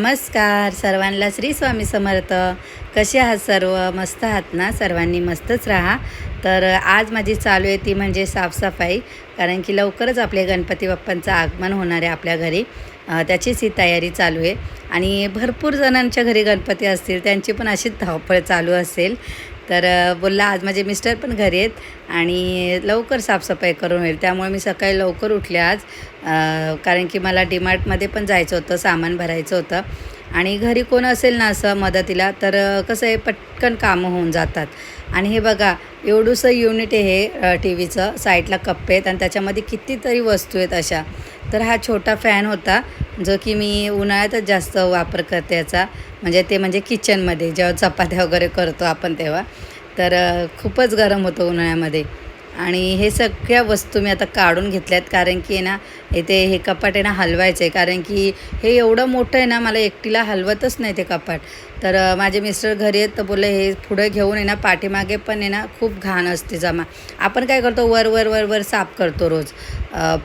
नमस्कार सर्वांना श्री स्वामी समर्थ. कसे आहात सर्व? मस्त आहात ना? सर्वांनी मस्तच राहा. तर आज माझी चालू आहे ती म्हणजे साफसफाई कारण की लवकरच आपले गणपती बाप्पांचं आगमन होणार आहे आपल्या घरी. त्याचीच ही तयारी चालू आहे. आणि भरपूर जणांच्या घरी गणपती असतील त्यांची पण अशीच धावपळ चालू असेल. तर बोलला आज माझे मिस्टर पण घरी आहेत आणि लवकर साफसफाई करून होईल त्यामुळे मी सकाळी लवकर उठले आज कारण की मला डीमार्टमध्ये पण जायचं होतं सामान भरायचं होतं. आणि घरी कोण असेल ना असं मदतीला तर कसं आहे पटकन कामं होऊन जातात. आणि हे बघा एवढंसं युनिट आहे हे टी व्हीचं साईडला कप्पे आहेत आणि त्याच्यामध्ये कितीतरी वस्तू आहेत अशा. तर हा छोटा फॅन होता जो की मी उन्हाळ्यातच जास्त वापर करते याचा. म्हणजे ते म्हणजे किचनमध्ये जेव्हा चपात्या वगैरे करतो आपण तेव्हा तर खूपच गरम होतं उन्हाळ्यामध्ये. आणि हे सगळ्या वस्तू मी आता काढून घेतल्यात कारण की आहे ना इथे हे कपाट आहे ना हलवायचं आहे. कारण की हे एवढं मोठं आहे ना मला एकटीला हलवतच नाही ते कपाट. तर माझे मिस्टर घरी आहेत तर बोलले हे पुढे घेऊन आहे ना पाठीमागे पण आहे ना खूप घाण असते जमा. आपण काय करतो वर वर वर वर साफ करतो रोज.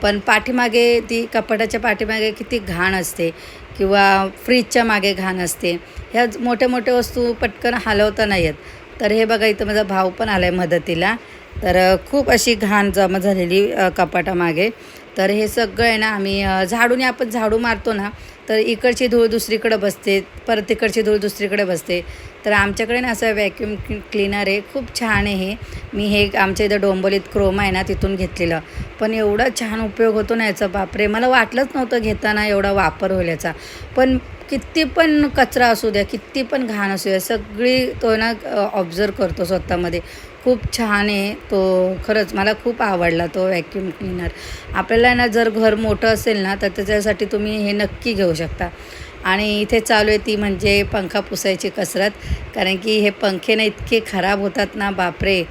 पण पाठीमागे ती कपाटाच्या पाठीमागे किती घाण असते. किंवा फ्रीजच्या मागे घाण असते. ह्या मोठ्या मोठ्या वस्तू पटकन हलवता नाही आहेत तर हे बघा इथं माझा भाऊ पण आला आहे मदतीला. तर खूप अशी घाण जमा झालेली कपाटामागे. तर हे सगळं आहे ना आम्ही झाडूने आपण झाडू मारतो ना तर इकडची धूळ दुसरीकडे बसते परत तिकडची धूळ दुसरीकडे बसते. तर आमच्याकडे ना असं व्हॅक्यूम क्लीनर आहे खूप छान आहे हे. मी हे आमच्या इथं डोंबोलीत क्रोमा आहे ना तिथून घेतलेलं. पण एवढा छान उपयोग होतो ना याचा बापरे! मला वाटलंच नव्हतं घेताना एवढा वापर होईल याचा. पण किती पण कचरा असू द्या किती पण घाण असू द्या सगळी तो ना ऑब्झर्व करतो स्वतःमध्ये. खूप छान आहे तो खरंच मला खूप आवडला तो व्हॅक्यूम क्लीनर आपल्याला ना जर घर मोठं असेल ना तर त्याच्यासाठी तुम्ही हे नक्की घेऊ शकता. आणि इथे चालू आहे ती म्हणजे पंखा पुसायची कसरत कारण की हे पंखे ना इतके खराब होतात ना बापरे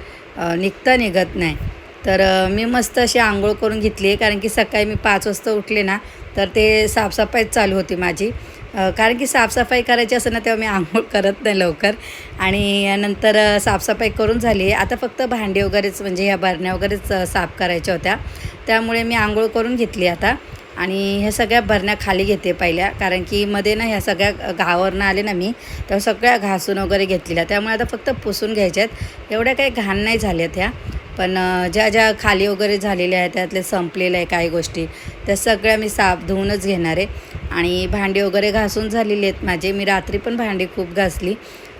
निघता निघत नाही. तर मी मस्त अशी आंघोळ करून घेतली आहे कारण की सकाळी मी पाच वाजता उठले ना तर ते साफसफाईच चालू होती माझी. कारण की साफसफाई करायची असं ना तेव्हा मी आंघोळ करत नाही लवकर. आणि नंतर साफसफाई करून झाली. आता फक्त भांडी वगैरेच म्हणजे ह्या बरण्या वगैरेच साफ करायच्या होत्या. त्यामुळे मी आंघोळ करून घेतली आता. आणि ह्या सगळ्या भरण्या खाली घेते पहिल्या. कारण की मध्ये ना ह्या सगळ्या गावावरनं आले ना मी तर सगळ्या घासून वगैरे घेतलेल्या. त्यामुळे आता फक्त पुसून घ्यायच्या आहेत. एवढ्या काही घाण नाही झाल्यात ह्या. पण ज्या ज्या खाली वगैरे झालेल्या आहेत त्यातले संपलेल्या आहे काही गोष्टी. त्या सगळ्या मी साफ धुवूनच घेणार आहे. आणि भांडी वगैरे घासून झालेली आहेत माझे. मी रात्री पण भांडी खूप घासली.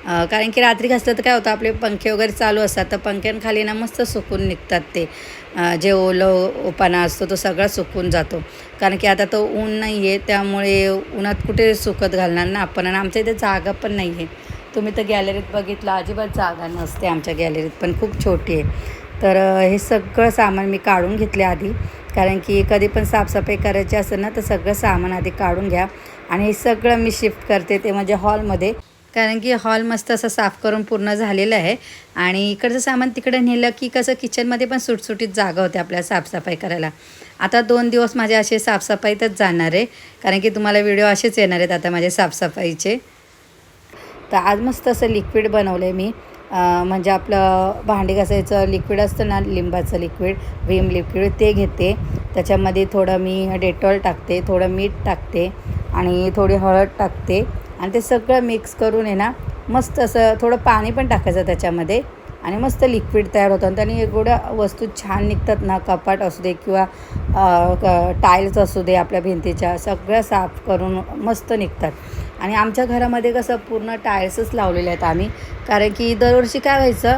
कारण की रात्री घासलं तर काय होतं आपले पंखे वगैरे चालू असतात तर पंख्यांखाली ना मस्त सुकून निघतात ते. जे ओलं ओपाना असतो तो सगळा सुकून जातो. कारण की आता तो ऊन नाही आहे त्यामुळे उन्हात कुठे सुकत घालणार ना आपण? आणि आमच्या इथे जागा पण नाही आहे तुम्ही तर गॅलरीत बघितलं अजिबात जागा नसते आमच्या गॅलरीत पण खूप छोटी आहे. तर हे सगळं सामान मी काढून घेतले आधी. कारण की कधी पण साफसफाई करायची असेल ना तर सगळं सामान आधी काढून घ्या. आणि हे सगळं मी शिफ्ट करते ते म्हणजे हॉलमध्ये. कारण की हॉल मस्त असं साफ करून पूर्ण झालेलं आहे. आणि इकडचं सामान तिकडे नेलं की कसं किचनमध्ये पण सुटसुटीत जागा होते आपल्या साफसफाई करायला. आता दोन दिवस माझे असे साफसफाईतच जाणार आहे. कारण की तुम्हाला व्हिडिओ असेच येणार आहेत आता माझे साफसफाईचे. तर आज मस्त असं लिक्विड बनवलं आहे मी. म्हणजे आपलं भांडी घासायचं लिक्विड असतं ना लिंबाचं लिक्विड व्हीम लिक्विड ते घेते. त्याच्यामध्ये थोडं मी डेटॉल टाकते थोडं मीठ टाकते आणि थोडी हळद टाकते. आणि ते सगळं मिक्स करून आहे ना मस्त असं थोडं पाणी पण टाकायचं त्याच्यामध्ये. आणि मस्त लिक्विड तयार होतं. आणि त्याने एवढ्या वस्तू छान निघतात ना कपाट असू दे किंवा टाईल्स असू दे आपल्या भिंतीच्या सगळ्या साफ करून मस्त निघतात. आणि आमच्या घरामध्ये कसं पूर्ण टाईल्सच लावलेले आहेत आम्ही. कारण की दरवर्षी काय व्हायचं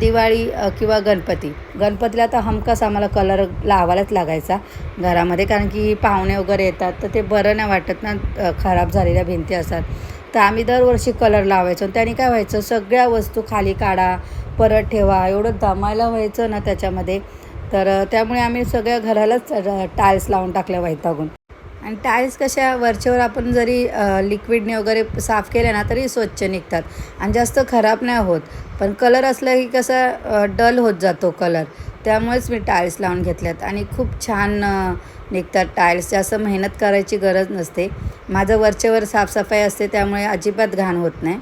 दिवाळी किंवा गणपती. गणपतीला तर हमखास आम्हाला कलर लावायलाच लागायचा घरामध्ये. कारण की पाहुणे वगैरे येतात तर ते बरं नाही वाटत ना खराब झालेल्या भिंती असतात. तर आम्ही दरवर्षी कलर लावायचो. आणि त्याने काय व्हायचं सगळ्या वस्तू खाली काढा परत ठेवा एवढं दमायला व्हायचं ना त्याच्यामध्ये. तर त्यामुळे आम्ही सगळ्या घरालाच टाईल्स लावून टाकल्या वैतागून. आणि टाईल्स कशा वरच्यावर आपण जरी लिक्विडने वगैरे साफ केले ना तरी स्वच्छ निघतात. आणि जास्त खराब नाही होत. पण कलर असला की कसा डल होत जातो कलर. त्यामुळेच मी टाईल्स लावून घेतल्यात. आणि खूप छान निघतात टाईल्स. जास्त मेहनत करायची गरज नसते. माझं वरचेवर साफसफाई असते त्यामुळे अजिबात घाण होत नाही.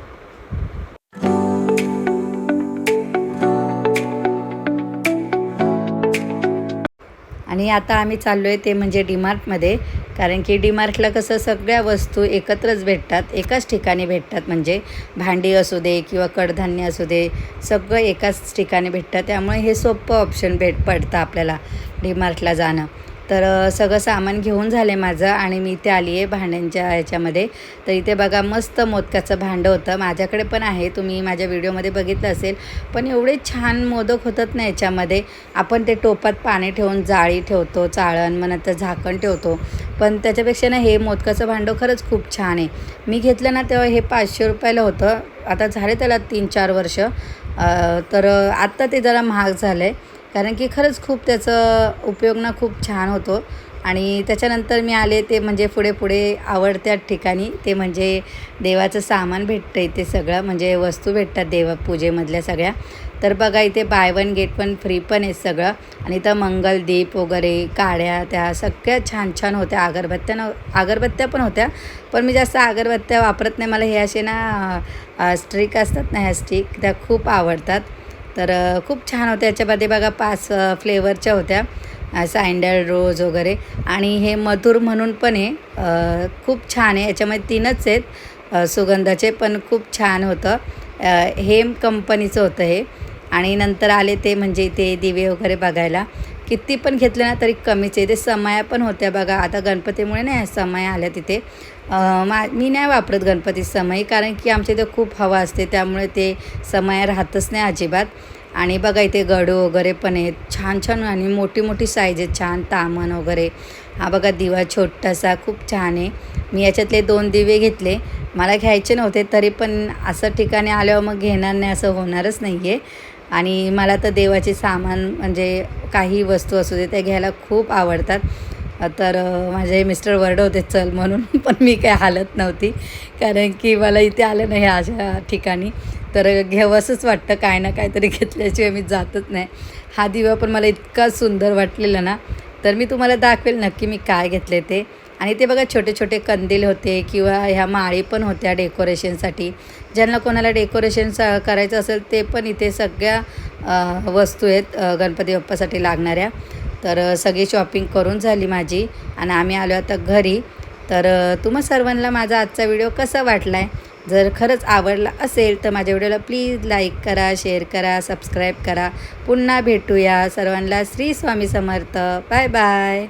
आणि आता आम्ही चाललो आहे ते म्हणजे डीमार्टमध्ये कारण की डीमार्टला कसं सगळ्या वस्तू एकत्रच भेटतात एकाच ठिकाणी भेटतात. म्हणजे भांडी असू दे किंवा कडधान्य असू दे सगळं एकाच ठिकाणी भेटतात त्यामुळे हे सोपं ऑप्शन भेट पडतं आपल्याला डीमार्टला जाणं. तर सगळं सामान घेऊन झाले माझं आणि मी इथे आली आहे भांड्यांच्या ह्याच्यामध्ये. तर इथे बघा मस्त मोदकाचं भांडं होतं. माझ्याकडे पण आहे. तुम्ही माझ्या व्हिडिओमध्ये बघितलं असेल. पण एवढे छान मोदक होतात ना याच्यामध्ये. आपण ते टोपात पाणी ठेवून जाळी ठेवतो चाळण मग नंतर झाकण ठेवतो. पण त्याच्यापेक्षा ना हे मोदकाचं भांडं खरंच खूप छान आहे. मी घेतलं ना तेव्हा हे पाचशे रुपयाला होतं. आता झाले त्याला तीन चार वर्ष. तर आत्ता ते जरा महाग झालं आहे कारण की खरंच खूप त्याचं उपयोग ना खूप छान होतो. आणि त्याच्यानंतर मी आले ते म्हणजे पुढे पुढे आवडत्या ठिकाणी ते म्हणजे देवाचं सामान भेटतं इथे सगळं म्हणजे वस्तू भेटतात देवपूजेमधल्या सगळ्या. तर बघा इथे buy one get one free पण आहे सगळं. आणि इथं मंगलदीप वगैरे काड्या त्या सगळ्या छान छान होत्या. अगरबत्त्या न अगरबत्त्या पण होत्या. पण मी जास्त अगरबत्त्या वापरत नाही. मला हे असे ना स्ट्रिक असतात ना ह्या स्टिक त्या खूप आवडतात. तर खूप छान होत्या. याच्यामध्ये बघा पाच फ्लेवरच्या होत्या. सँडल रोज वगैरे. आणि हे मधुर म्हणून पण आहे. खूप छान आहे. याच्यामध्ये तीनच आहेत. सुगंधाचे पण खूप छान होतं. हेम कंपनीचं होतं हे. आणि नंतर आले ते म्हणजे ते दिवे वगैरे बघायला. किती पण घेतलं ना तरी कमीच. आहे ते समया पण होत्या बघा. आता गणपतीमुळे नाही समया आल्या तिथे. मा मी नाही वापरत गणपती समय कारण की आमच्या इथे खूप हवा असते. त्यामुळे ते समया राहतच नाही अजिबात. आणि बघा इथे गडू वगैरे पण आहेत. छान छान आणि मोठी मोठी साईज आहेत. छान तामण वगैरे. हा बघा दिवा छोटासा खूप छान आहे. मी याच्यातले दोन दिवे घेतले. मला घ्यायचे नव्हते तरी पण असं ठिकाणी आल्यावर मग घेणार नाही असं होणारच नाही आहे आणि मला तर देवाचे सामान म्हणजे काही वस्तू असू दे त्या घ्यायला खूप आवडतात. तर माझे मिस्टर वर्ड होते चल म्हणून. पण मी काय हालत नव्हती कारण की मला इथे आलं नाही अशा ठिकाणी. तर घ्यावंसंच वाटतं काय ना काहीतरी घेतल्याशिवाय मी जातच नाही. हा दिवा पण मला इतका सुंदर वाटलेला ना तर मी तुम्हाला दाखवेल नक्की मी काय घेतले ते. आणि ते बघा छोटे छोटे कंदील होते किंवा ह्या माळी पण होत्या डेकोरेशनसाठी. ज्यांना कोणाला डेकोरेशन स करायचं असेल ते पण इथे सगळ्या वस्तू आहेत गणपती बाप्पासाठी लागणाऱ्या. तर सगळी शॉपिंग करून झाली माझी आणि आम्ही आलो आता घरी. तर तुम्हा सर्वांना माझा आजचा व्हिडिओ कसा वाटला आहे जर खरंच आवडला असेल तर माझ्या व्हिडिओला प्लीज लाईक करा शेअर करा सबस्क्राईब करा. पुन्हा भेटूया. सर्वांना श्री स्वामी समर्थ. Bye bye.